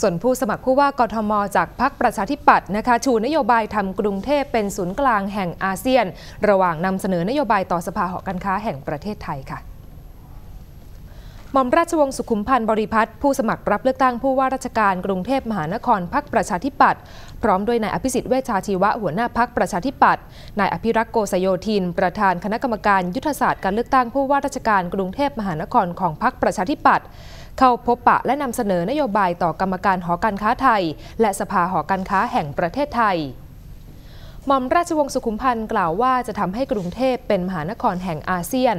ส่วนผู้สมัครผู้ว่ากทม จากพรรคประชาธิปัตย์นะคะชูนโยบายทำกรุงเทพเป็นศูนย์กลางแห่งอาเซียน ระหว่างนำเสนอนโยบายต่อสภาหอการค้าแห่งประเทศไทยค่ะหม่อมราชวงศ์สุขุมพันธ์บริพัตรผู้สมัครรับเลือกตั้งผู้ว่าราชการกรุงเทพมหานครพรรคประชาธิปัตย์พร้อมด้วยนายอภิสิทธิ์เวชชาชีวะหัวหน้าพรรคประชาธิปัตย์นายอภิรักษ์โกศโยธิน ประธานคณะกรรมการยุทธศาสตร์การเลือกตั้งผู้ว่าราชการกรุงเทพมหานครของพรรคประชาธิปัตย์ เข้าพบปะและนำเสนอนโยบายต่อกรรมการหอการค้าไทย และสภาหอการค้าแห่งประเทศไทยหม่อมราชวงศ์สุขุมพันธ์กล่าวว่าจะทำให้กรุงเทพเป็นมหานครแห่งอาเซียน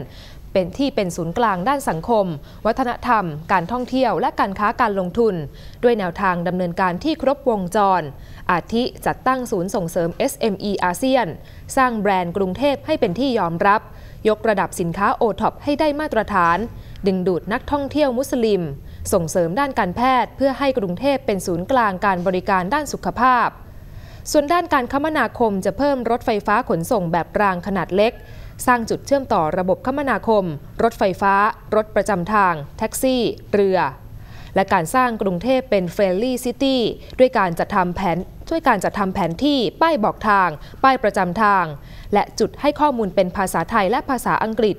เป็นที่เป็นศูนย์กลางด้านสังคม วัฒนธรรม การท่องเที่ยวและการค้าการลงทุน ด้วยแนวทางดำเนินการที่ครบวงจร อาทิจัดตั้งศูนย์ส่งเสริม SME อาเซียน สร้างแบรนด์กรุงเทพให้เป็นที่ยอมรับ ยกระดับสินค้าโอท็อปให้ได้มาตรฐาน ดึงดูดนักท่องเที่ยวมุสลิม ส่งเสริมด้านการแพทย์ เพื่อให้กรุงเทพเป็นศูนย์กลางการบริการด้านสุขภาพส่วนด้านการคมนาคมจะเพิ่มรถไฟฟ้าขนส่งแบบรางขนาดเล็ก สร้างจุดเชื่อมต่อระบบคมนาคม รถไฟฟ้า รถประจำทาง แท็กซี่ เรือ และการสร้างกรุงเทพเป็นเฟรนลี่ซิตี้ด้วยการจัดทำแผนด้วยการจัดทำแผนที่ ป้ายบอกทาง ป้ายประจำทาง และจุดให้ข้อมูลเป็นภาษาไทยและภาษาอังกฤษ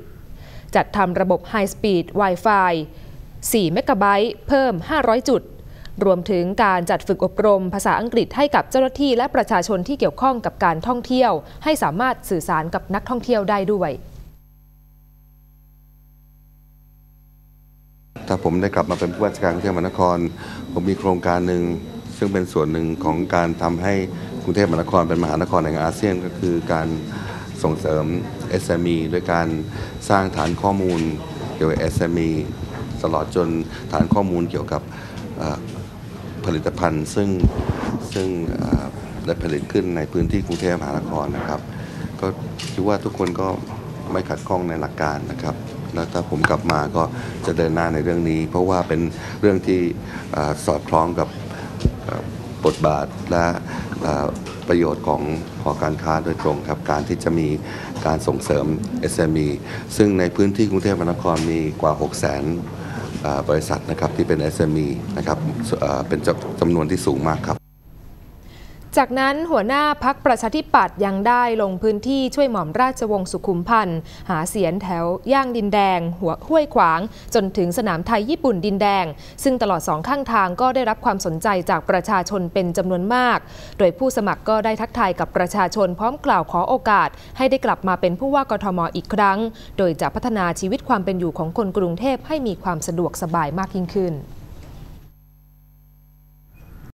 จัดทำระบบ High Speed Wi-Fi 4 เมกะไบต์เพิ่ม 500 จุด รวมถึงการจัดฝึกอบรมภาษาอังกฤษให้กับเจ้าหน้าที่และประชาชนที่เกี่ยวข้องกับการท่องเที่ยว ให้สามารถสื่อสารกับนักท่องเที่ยวได้ด้วย ถ้าผมได้กลับมาเป็นผู้ว่าราชการกรุงเทพมหานคร ผมมีโครงการหนึ่งซึ่งเป็นส่วนหนึ่งของการทำให้กรุงเทพมหานครเป็นมหานครแห่งอาเซียนก็คือการส่งเสริม SME ด้วยการสร้างฐานข้อมูลเกี่ยวกับ SME ตลอดจนฐานข้อมูลเกี่ยวกับ ผลิตภัณฑ์ ซึ่งซึ่งได้ผลิตขึ้นในพื้นที่กรุงเทพมหานครนะครับ ก็คิดว่าทุกคนก็ไม่ขัดข้องในหลักการนะครับ แล้วถ้าผมกลับมาก็จะเดินหน้าในเรื่องนี้ เพราะว่าเป็นเรื่องที่สอดคล้องกับบทบาทและประโยชน์ของหอการค้าโดยตรงครับ การที่จะมีการส่งเสริม SME ซึ่งในพื้นที่กรุงเทพมหานครมีกว่า 6 0 0 0 0 0 บริษัทนะครับที่เป็น SME นะครับ เป็นจำนวนที่สูงมากครับจากนั้นหัวหน้าพักประชาธิปัตย์ยังได้ลงพื้นที่ช่วยหม่อมราชวงศ์สุขุมพันธ์หาเสียงแถวย่างดินแดง หัวห้วยขวาง จนถึงสนามไทยญี่ปุ่นดินแดง ซึ่งตลอดสองข้างทางก็ได้รับความสนใจจากประชาชนเป็นจำนวนมาก โดยผู้สมัครก็ได้ทักทายกับประชาชนพร้อมกล่าวขอโอกาส ให้ได้กลับมาเป็นผู้ว่ากทมอีกครั้ง โดยจะพัฒนาชีวิตความเป็นอยู่ของคนกรุงเทพให้มีความสะดวกสบายมากยิ่งขึ้น